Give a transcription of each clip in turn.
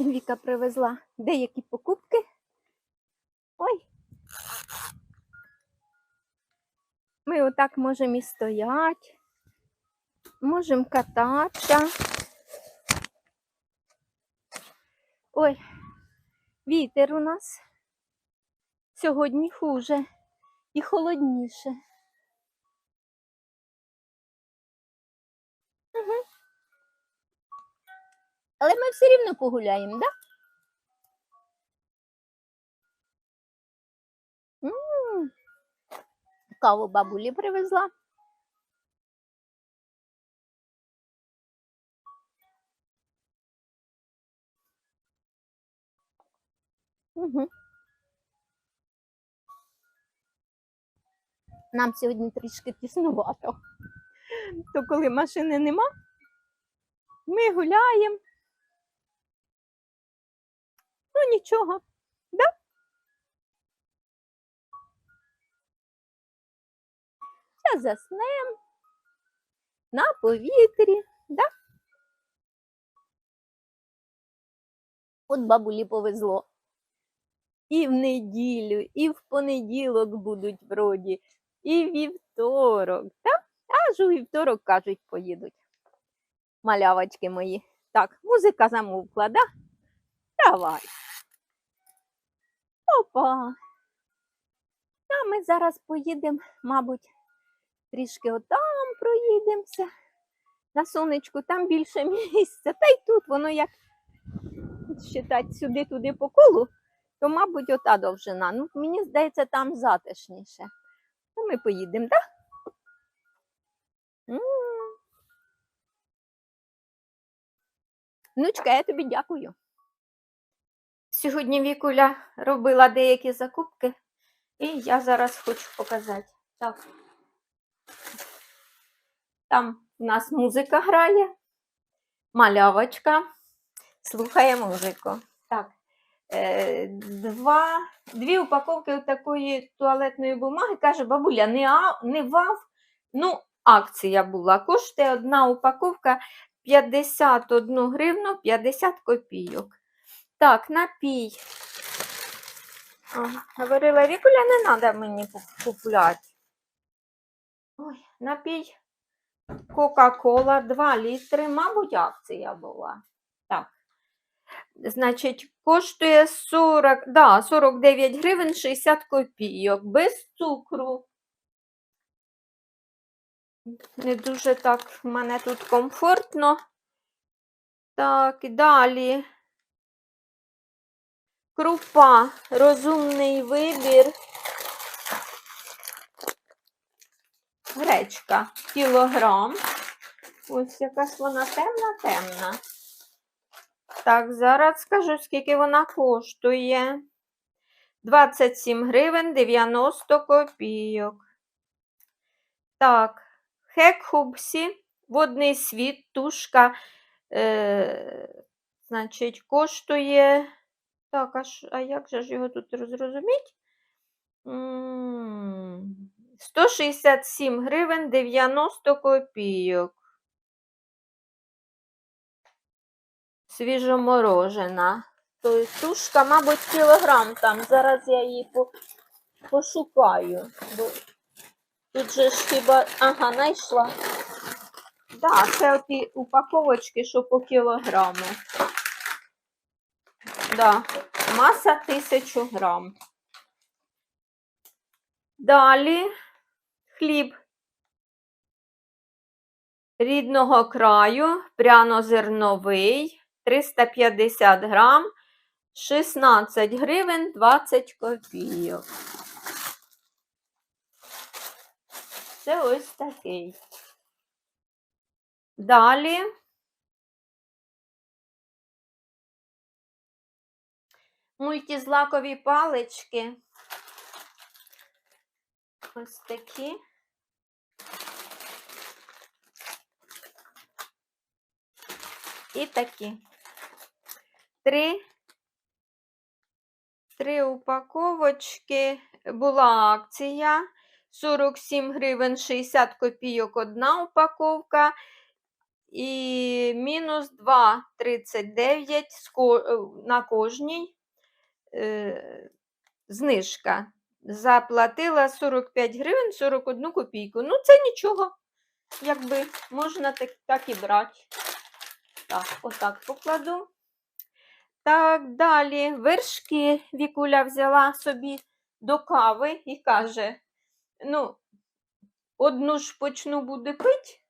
Віка привезла деякі покупки. Ой. Ми отак можемо і стояти, можемо кататися. Ой, вітер у нас сьогодні хуже і холодніше. Але ми все рівно погуляємо, да? Каву бабулі привезла. Угу. Нам сьогодні трішки тіснувато. То коли машини нема, ми гуляємо. Ну нічого, да? Зараз заснем на повітрі, да? От бабулі повезло. І в неділю, і в понеділок будуть вроді, і вівторок, так? Аж у вівторок, кажуть, поїдуть. Малявочки мої. Так, музика замовкла, да? Давай. Опа. А ми зараз поїдемо, мабуть, трішки отам проїдемося. На сонечку, там більше місця. Та й тут воно як считать сюди-туди по колу, то, мабуть, ота довжина. Ну, мені здається, там затишніше. Ну, ми поїдемо, так? Внучка, я тобі дякую. Сьогодні Вікуля робила деякі закупки, і я зараз хочу показати. Так. Там у нас музика грає, малявочка, слухає музику. Так. Е, два, дві упаковки такої туалетної бумаги. Каже, бабуля, не, а, не вав, ну, акція була. Коштує одна упаковка 51 гривну 50 копійок. Так, напій. А, говорила, Вікуля, не треба мені куп- купляти. Ой, напій Кока-Кола 2 літри, мабуть, акція була. Так. Значить, коштує 40, да, 49 гривень 60 копійок, без цукру. Не дуже так в мене тут комфортно. Так, і далі. Крупа, розумний вибір. Гречка, кілограм. Ось якась вона темна-темна. Так, зараз скажу, скільки вона коштує. 27 гривень 90 копійок. Так, хек-хубсі, водний світ, тушка, е, значить, коштує. Так, а, ж- а як же ж його тут зрозуміти? М, 167 гривень 90 копійок. Свіжоморожена. Тобто тушка, мабуть, кілограм там. Зараз я її по- пошукаю. Бо тут же ж хіба. Ага, знайшла. Да, це оті упаковочки, що по кілограму. Да, маса 1000 грам. Далі хліб рідного краю, прянозерновий, 350 грам, 16 гривень 20 копійок. Це ось такий. Далі мультизлакові палички. Ось такі. І такі. Три, три упаковочки. Була акція. 47 гривень 60 копійок одна упаковка. і мінус 2,39 з ко- е, на кожній е, знижка. Заплатила 45 гривень 41 копійку. Ну, це нічого. Якби можна так, так і брати. Так, отак покладу. Так, далі вершки Вікуля взяла собі до кави і каже: ну, одну ж почну буде пити,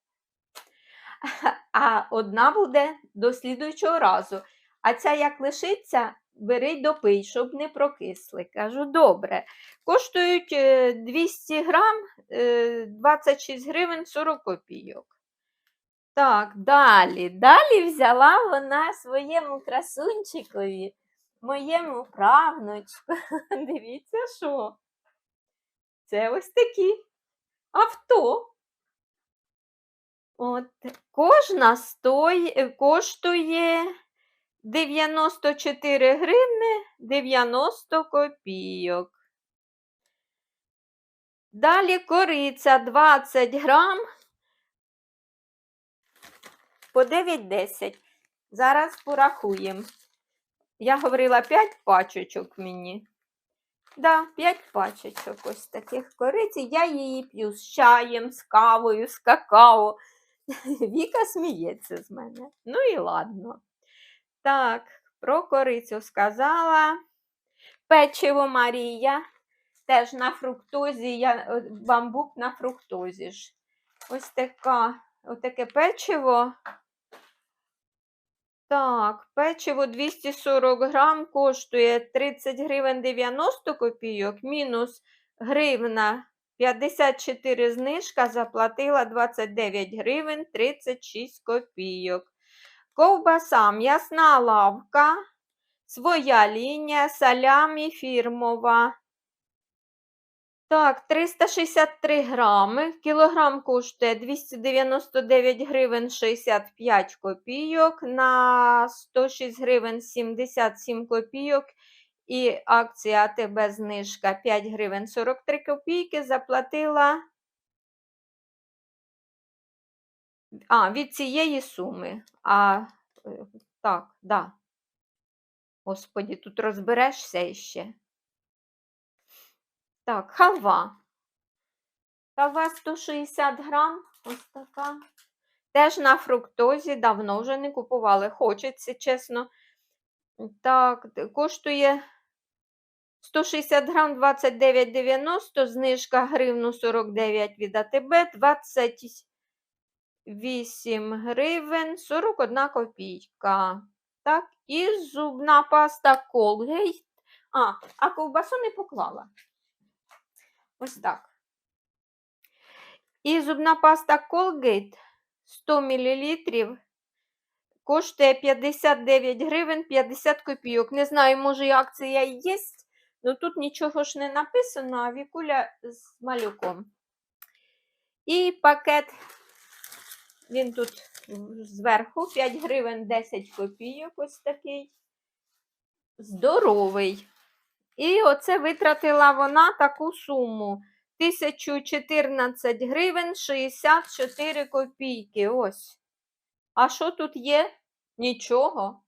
а одна буде до слідуючого разу. А ця як лишиться, бери допий, щоб не прокисли. Кажу, добре. Коштують е, 200 грам е, 26 гривень 40 копійок. Так, далі. Далі взяла вона своєму красунчикові, моєму правнучку. Дивіться, що. Це ось такі авто. От, кожна стой, е, коштує 94 гривни 90 копійок. Далі кориця 20 грам по 9,10. Зараз порахуємо. Я говорила 5 пачечок мені. Да, 5 пачечок ось таких кориці. Я її п'ю з чаєм, з кавою, з какао. Віка сміється з мене. Ну і ладно. Так, про корицю сказала. Печиво Марія. Теж на фруктозі, я, е, бамбук на фруктозі ж. Ось така, отаке печиво. Так, печиво 240 грам коштує 30 гривень 90 копійок, мінус гривна 54 знижка, заплатила 29 гривень 36 копійок. Ковбаса, м'ясна лавка, своя лінія, салямі фірмова. Так, 363 грами. Кілограм коштує 299 гривень 65 копійок. На 106 гривень 77 копійок. І акція АТБ знижка 5 гривень 43 копійки. Заплатила а, від цієї суми. А, е, так, да. Господі, тут розберешся іще. Так, халва. Халва 160 грам, ось така. Теж на фруктозі, давно вже не купували. Хочеться, чесно. Так, коштує 160 грам 29,90, знижка гривну 49 від АТБ, 28 гривень 41 копійка. Так, і зубна паста Colgate. А, а ковбасу не поклала. Ось так. І зубна паста Colgate 100 мл коштує 59 гривень 50 копійок. Не знаю, може і акція є, але тут нічого ж не написано, а вікуля з малюком. І пакет, він тут зверху 5 гривень 10 копійок, ось такий. Здоровий. І оце витратила вона таку суму. 1014 гривень 64 копійки. Ось. А що тут є? Нічого.